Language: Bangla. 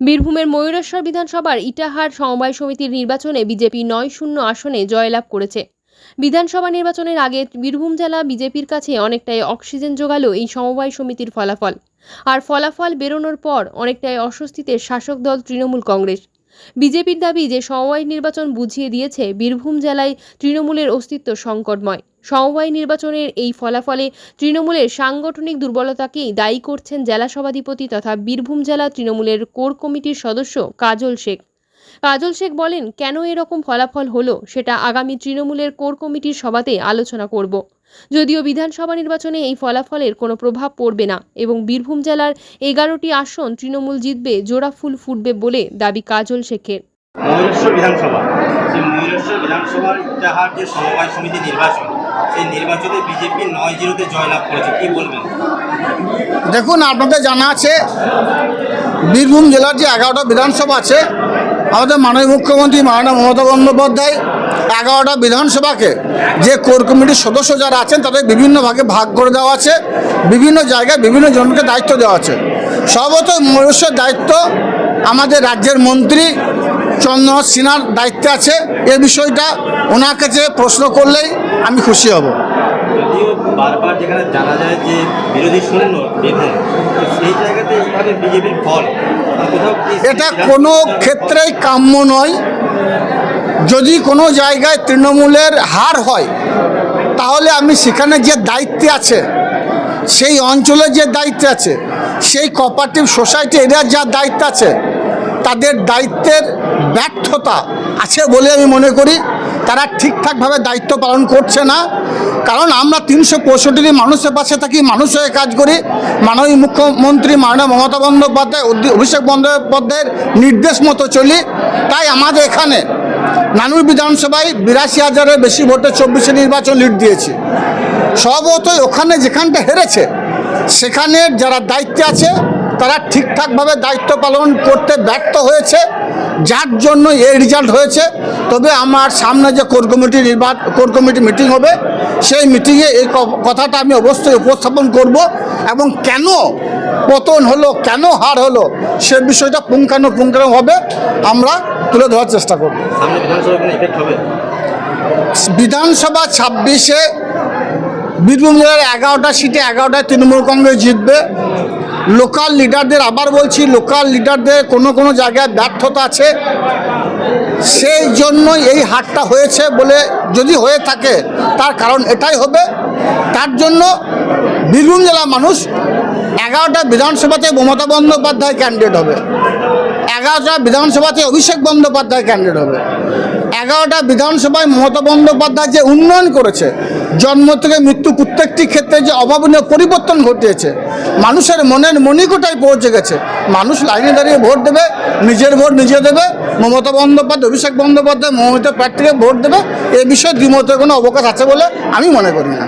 বীরভূমের ময়ূরেশ্বর বিধানসভার ইটাহার সমবায় সমিতির নির্বাচনে বিজেপি নয় শূন্য আসনে জয়লাভ করেছে। বিধানসভা নির্বাচনের আগে বীরভূম জেলা বিজেপির কাছে অনেকটাই অক্সিজেন জোগালো এই সমবায় সমিতির ফলাফল। আর ফলাফল বেরোনোর পর অনেকটাই অস্বস্তিতে শাসক দল তৃণমূল কংগ্রেস। বিজেপির দাবি যে সমবায় নির্বাচন বুঝিয়ে দিয়েছে বীরভূম জেলায় তৃণমূলের অস্তিত্ব সংকটময়। সমবায় নির্বাচনের এই ফলাফলে তৃণমূলের সাংগঠনিক দুর্বলতাকেই দায়ী করছেন জেলা সভাধিপতি তথা বীরভূম জেলা তৃণমূলের কোর কমিটির সদস্য কাজল শেখ। কাজল শেখ বলেন, কেন এরকম ফলাফল হলো সেটা আগামী তৃণমূলের কোর কমিটির সভাতে আলোচনা করব। যদিও বিধানসভা নির্বাচনে এই ফলাফলের কোনো প্রভাব পড়বে না এবং বীরভূম জেলার এগারোটি আসন তৃণমূল জিতবে জোড়া ফুল ফুটবে বলে দাবি কাজল শেখের। ময়ূরেশ্বর বিধানসভা সেই ময়ূরেশ্বর বিধানসভার ইটাহার যে সমবায় সমিতি নির্বাচন সেই নির্বাচনে বিজেপি নয় জিরোতে জয়লাভ করেছে কি বলবেন? দেখুন আপনাদের জানা আছে বীরভূম জেলার যে এগারোটা বিধানসভা আছে আমাদের মাননীয় মুখ্যমন্ত্রী মাননীয় মমতা বন্দ্যোপাধ্যায় এগারোটা বিধানসভাকে, যে কোর কমিটির সদস্য যারা আছেন, তাদের বিভিন্ন ভাগে ভাগ করে দেওয়া আছে, বিভিন্ন জায়গায় বিভিন্ন জনকে দায়িত্ব দেওয়া আছে। সর্বত ময়ূরেশ্বর দায়িত্ব আমাদের রাজ্যের মন্ত্রী চন্দ্রনাথ সিনহার দায়িত্বে আছে। এ বিষয়টা ওনার কাছে প্রশ্ন করলেই আমি খুশি হব। বারবার যেখানে জানা যায় যে বিরোধী শূন্য বেতন সেই জায়গাতে বিজেপির ফল। এটা কোনো ক্ষেত্রেই কাম্য নয়। যদি কোনো জায়গায় তৃণমূলের হার হয়, তাহলে আমি সেখানে যে দায়িত্বে আছে, সেই অঞ্চলে যে দায়িত্বে আছে, সেই কোপারেটিভ সোসাইটি এরিয়ার যা দায়িত্ব আছে, তাদের দায়িত্বের ব্যর্থতা আছে বলে আমি মনে করি। তারা ঠিকঠাকভাবে দায়িত্ব পালন করছে না। কারণ আমরা তিনশো পঁয়ষট্টি মানুষের পাশে থাকি, মানুষ হয়ে কাজ করি। মাননীয় মুখ্যমন্ত্রী মাননীয় মমতা বন্দ্যোপাধ্যায় অভিষেক বন্দ্যোপাধ্যায়ের নির্দেশ মতো চলি। তাই আমাদের এখানে নানুর বিধানসভায় বিরাশি হাজারের বেশি ভোটে চব্বিশে নির্বাচন লিড দিয়েছে। স্বভাবতই ওখানে যেখানটা হেরেছে, সেখানে যারা দায়িত্বে আছে তারা ঠিকঠাকভাবে দায়িত্ব পালন করতে ব্যর্থ হয়েছে যার জন্য এই রেজাল্ট হয়েছে। তবে আমার সামনে যে কোর কমিটি নির্বাচন কোর কমিটি মিটিং হবে সেই মিটিংয়ে এই কথাটা আমি অবশ্যই উপস্থাপন করব এবং কেন পতন হলো কেন হার হলো সে বিষয়টা পুঙ্খানুপুঙ্খানুভাবে আমরা তুলে ধরার চেষ্টা করব। হবে? বিধানসভা ছাব্বিশে বীরভূম জেলার এগারোটা সিটে এগারোটায় তৃণমূল কংগ্রেস জিতবে লোকাল লিডারদের আবার বলছি লোকাল লিডারদের কোনো কোনো জায়গায় ব্যর্থতা আছে। সেই জন্য এই হারটা হয়েছে বলে যদি হয়ে থাকে, তার কারণ এটাই হবে। তার জন্য বীরভূম জেলার মানুষ এগারোটা বিধানসভাতে মমতা বন্দ্যোপাধ্যায় ক্যান্ডিডেট হবে। এগারোটা বিধানসভাতে অভিষেক বন্দ্যোপাধ্যায় ক্যান্ডিডেট হবে। এগারোটা বিধানসভায় মমতা বন্দ্যোপাধ্যায় যে উন্নয়ন করেছে জন্ম থেকে মৃত্যু প্রত্যেকটি ক্ষেত্রে যে অভাবনীয় পরিবর্তন ঘটিয়েছে, মানুষের মনের মণিকোটায় পৌঁছে গেছে। মানুষ লাইনে দাঁড়িয়ে ভোট দেবে, নিজের ভোট নিজে দেবে, মমতা বন্দ্যোপাধ্যায়, অভিষেক বন্দ্যোপাধ্যায়, মমতা প্রার্থীকে ভোট দেবে, এ বিষয়ে দ্বিমতের কোনো অবকাশ আছে বলে আমি মনে করি না।